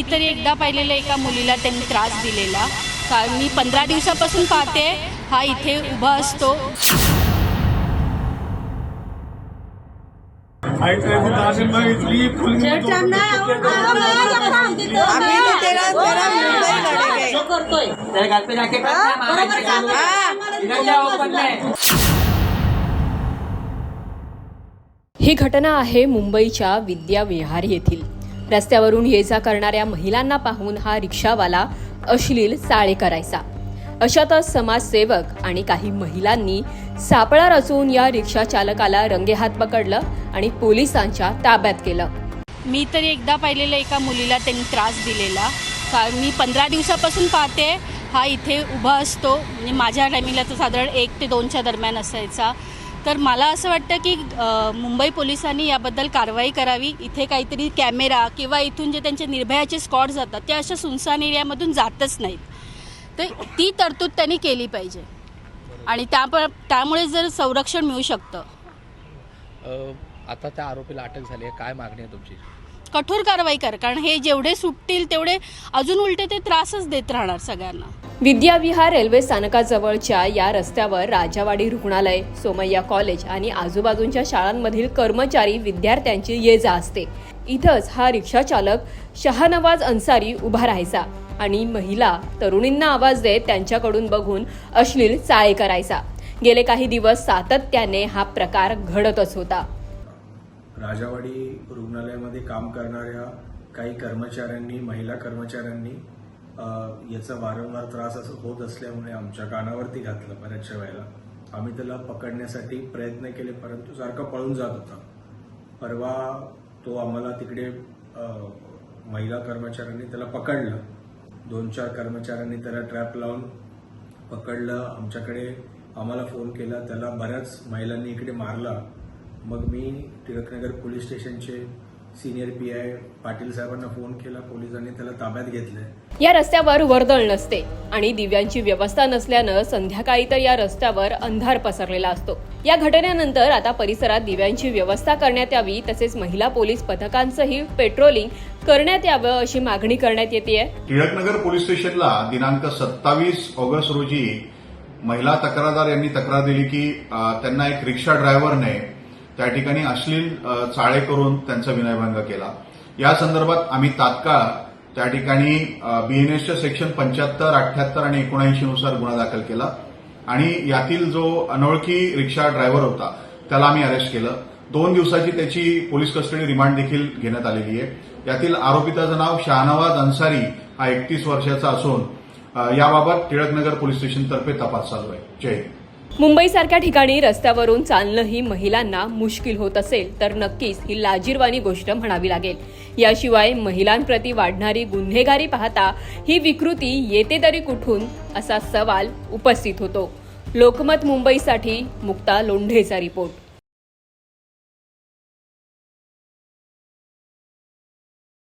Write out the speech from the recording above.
मी तरी एकदा पाहिलेलं एका मुलीला त्यांनी त्रास दिलेला. कारण मी पंधरा दिवसापासून पाहते हा इथे उभा असतो. ही घटना आहे मुंबईच्या विद्या विहार येथील. रस्त्यावरून ये जा करणाऱ्या महिलांना पाहून हा रिक्षावाला अश्लील चाळे करायचा. अशातच समाजसेवक आणि काही महिलांनी सापळा रचून या रिक्षा चालकाला रंगेहात पकडलं आणि पोलिसांच्या ताब्यात केलं. मी तरी एकदा पाहिलेलं एका मुलीला त्यांनी त्रास दिलेला. कारण मी पंधरा दिवसापासून पाहते हा इथे उभा असतो. म्हणजे माझ्या टायमिंगला तो साधारण एक ते दोनच्या दरम्यान असायचा. तर मला असं वाटतं की मुंबई पोलिसांनी याबद्दल कारवाई करावी. इथे काहीतरी कॅमेरा किंवा इथून जे त्यांचे निर्भयाचे स्कॉट जातात ते अशा सुनसान एरियामधून जातच नाहीत. तर ती तरतूद त्यांनी केली पाहिजे. आणि त्या त्यामुळे जर संरक्षण मिळू शकतं. आता त्या आरोपीला अटक झाली आहे. काय मागणी आहे तुमची? कठोर कारवाई कर कारण हे जेवढे सुटतील तेवढे अजून उलटे ते त्रासच देत राहणार सगळ्यांना. विद्याविहार रेल्वे स्थानकाजवळच्या या रस्त्यावर राजावाडी रुग्णालय सोमय्या कॉलेज आणि आजूबाजूच्या शाळांमधील कर्मचारी विद्यार्थ्यांची ये जा असते. इथंच हा रिक्षा चालक शहानवाज अन्सारी उभा राहायचा आणि महिला तरुणींना आवाज देत त्यांच्याकडून बघून अश्लील चाळे करायचा. गेले काही दिवस सातत्याने हा प्रकार घडतच होता. राजावाडी रुग्णालयामध्ये काम करणाऱ्या काही कर्मचाऱ्यांनी महिला कर्मचाऱ्यांनी याचा वारंवार त्रास असं होत असल्यामुळे आमच्या कानावरती घातलं बऱ्याचशा वेळेला. आम्ही त्याला पकडण्यासाठी प्रयत्न केले परंतु सारखा पळून जात होता. परवा तो आम्हाला तिकडे महिला कर्मचाऱ्यांनी त्याला पकडलं. दोन चार कर्मचाऱ्यांनी त्याला ट्रॅप लावून पकडलं. आमच्याकडे आम्हाला फोन केला. त्याला बऱ्याच महिलांनी इकडे मारला. मग मी टिळकनगर पोलीस स्टेशनचे सिनियर पी आय पाटील साहेबांना फोन केला पोलिसांनी त्याला ताब्यात घेतलंय. या रस्त्यावर वर्दळ नसते आणि दिव्यांची व्यवस्था नसल्यानं संध्याकाळी तर या रस्त्यावर अंधार पसरलेला असतो. या घटनेनंतर आता परिसरात दिव्यांची व्यवस्था करण्यात यावी तसेच महिला पोलीस पथकांचंही पेट्रोलिंग करण्यात यावं अशी मागणी करण्यात येते टिळकनगर पोलीस स्टेशनला दिनांक सत्तावीस ऑगस्ट रोजी महिला तक्रारदार यांनी तक्रार दिली की त्यांना एक रिक्षा ड्रायव्हरने त्या ठिकाणी अश्लील चाळे करून त्यांचा विनयभंग केला. या संदर्भात आम्ही तात्काळ त्या ठिकाणी बीएनएसच्या सेक्शन पंच्याहत्तर अठ्याहत्तर आणि एकोणऐंशी नुसार गुन्हा दाखल केला. आणि यातील जो अनोळखी रिक्षा ड्रायव्हर होता त्याला आम्ही अरेस्ट केलं. दोन दिवसाची त्याची पोलीस कस्टडी रिमांड देखील घेण्यात आलेली आहे. यातील आरोपिताचं नाव शाहनवाज अन्सारी हा एकतीस वर्षाचा असून याबाबत टिळकनगर पोलीस स्टेशनतर्फे तपास चालू आहे. जय हिंद. मुंबईसारख्या ठिकाणी रस्त्यावरून चालणंही महिलांना मुश्किल होत असेल तर नक्कीच ही लाजीरवाणी गोष्ट म्हणावी लागेल. याशिवाय महिलांप्रती वाढणारी गुन्हेगारी पाहता ही विकृती येते तरी कुठून असा सवाल उपस्थित होतो. लोकमत मुंबईसाठी मुक्ता लोंढेचा रिपोर्ट.